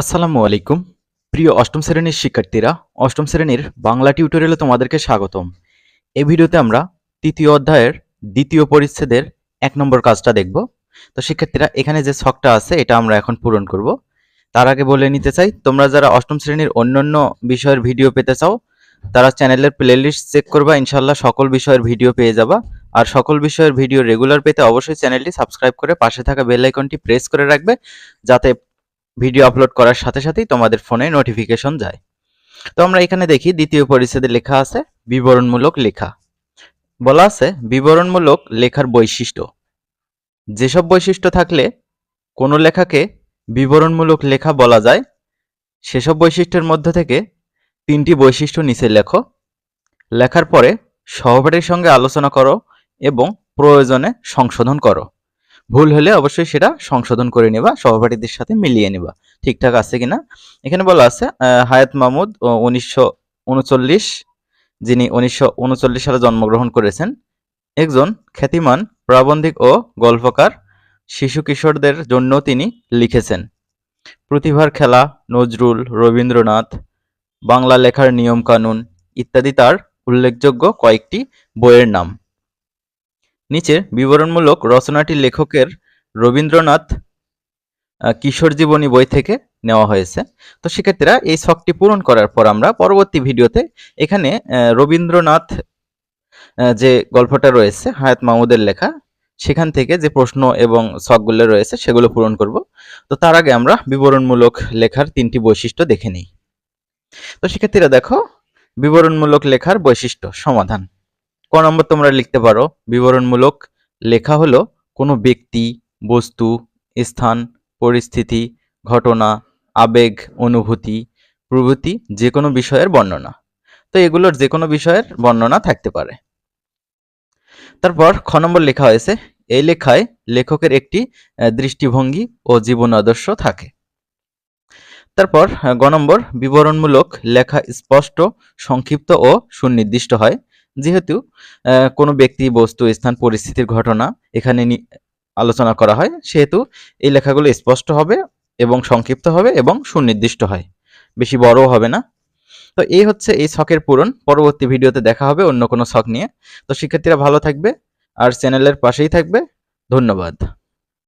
আসসালামু আলাইকুম। প্রিয় অষ্টম শ্রেণির শিক্ষার্থীরা, অষ্টম শ্রেণির বাংলা টিউটোরিয়ালে তোমাদেরকে স্বাগতম। এই ভিডিওতে আমরা তৃতীয় অধ্যায়ের দ্বিতীয় পরিচ্ছেদের এক নম্বর কাজটা দেখব। তো শিক্ষার্থীরা, এখানে যে ছকটা আছে, এটা আমরা এখন পূরণ করব। তার আগে বলে নিতে চাই, তোমরা যারা অষ্টম শ্রেণির অন্যান্য বিষয়ের ভিডিও পেতে চাও, তারা চ্যানেলের প্লেলিস্ট চেক করবা ইনশাল্লাহ সকল বিষয়ের ভিডিও পেয়ে যাবা। আর সকল বিষয়ের ভিডিও রেগুলার পেতে অবশ্যই চ্যানেলটি সাবস্ক্রাইব করে পাশে থাকা বেল আইকনটি প্রেস করে রাখবে, যাতে ভিডিও আপলোড করার সাথে সাথেই তোমাদের ফোনে নোটিফিকেশন যায়। তো আমরা এখানে দেখি, দ্বিতীয় পরিচ্ছেদে লেখা আছে, বিবরণমূলক লেখা। বলা আছে, বিবরণমূলক লেখার বৈশিষ্ট্য। যেসব বৈশিষ্ট্য থাকলে কোনো লেখাকে বিবরণমূলক লেখা বলা যায়, সেসব বৈশিষ্ট্যের মধ্যে থেকে তিনটি বৈশিষ্ট্য নিচে লেখো। লেখার পরে সহপাঠীর সঙ্গে আলোচনা করো এবং প্রয়োজনে সংশোধন করো। ভুল হলে অবশ্যই সেটা সংশোধন করে নেবা, সহপাঠীদের সাথে মিলিয়ে নেবা। ঠিকঠাক আছে কিনা? এখানে বলা আছে হায়াত মাহমুদ উনিশশো উনচল্লিশ, যিনি উনিশশো উনচল্লিশ সালে জন্মগ্রহণ করেছেন, একজন খ্যাতিমান, প্রাবন্ধিক ও গল্পকার, শিশু কিশোরদের জন্য তিনি লিখেছেন। প্রতিভার খেলা, নজরুল, রবীন্দ্রনাথ, বাংলা লেখার নিয়ম কানুন ইত্যাদি তার উল্লেখযোগ্য কয়েকটি বইয়ের নাম। নিচের বিবরণমূলক রচনাটি লেখকের রবীন্দ্রনাথ কিশোর জীবনী বই থেকে নেওয়া হয়েছে। তো শিক্ষার্থীরা এই শখটি পূরণ করার পর আমরা পরবর্তী ভিডিওতে এখানে রবীন্দ্রনাথ যে গল্পটা রয়েছে, হায়াত মাহমুদের লেখা, সেখান থেকে যে প্রশ্ন এবং ছকগুলো রয়েছে সেগুলো পূরণ করব। তো তার আগে আমরা বিবরণমূলক লেখার তিনটি বৈশিষ্ট্য দেখে নিই। তো শিক্ষার্থীরা দেখো, বিবরণমূলক লেখার বৈশিষ্ট্য, সমাধান। ক নম্বর তোমরা লিখতে পারো। বিবরণমূলক লেখা হলো কোনো ব্যক্তি, বস্তু, স্থান, পরিস্থিতি, ঘটনা, আবেগ, অনুভূতি, প্রভৃতি যে কোনো বিষয়ের বর্ণনা। তো এগুলোর যে কোনো বিষয়ের বর্ণনা থাকতে পারে। তারপর খ নম্বর লেখা হয়েছে এই লেখায় লেখকের একটি দৃষ্টিভঙ্গি ও জীবন আদর্শ থাকে। তারপর গ নম্বর বিবরণমূলক লেখা স্পষ্ট, সংক্ষিপ্ত ও সুনির্দিষ্ট হয়। যেহেতু কোনো ব্যক্তি, বস্তু, স্থান, পরিস্থিতির ঘটনা এখানে আলোচনা করা হয়, সেহেতু এই লেখাগুলো স্পষ্ট হবে এবং সংক্ষিপ্ত হবে এবং সুনির্দিষ্ট হয়। বেশি বড়ও হবে না। তো এই হচ্ছে এই শখের পূরণ। পরবর্তী ভিডিওতে দেখা হবে অন্য কোনো শখ নিয়ে। তো শিক্ষার্থীরা ভালো থাকবে, আর চ্যানেলের পাশেই থাকবে। ধন্যবাদ।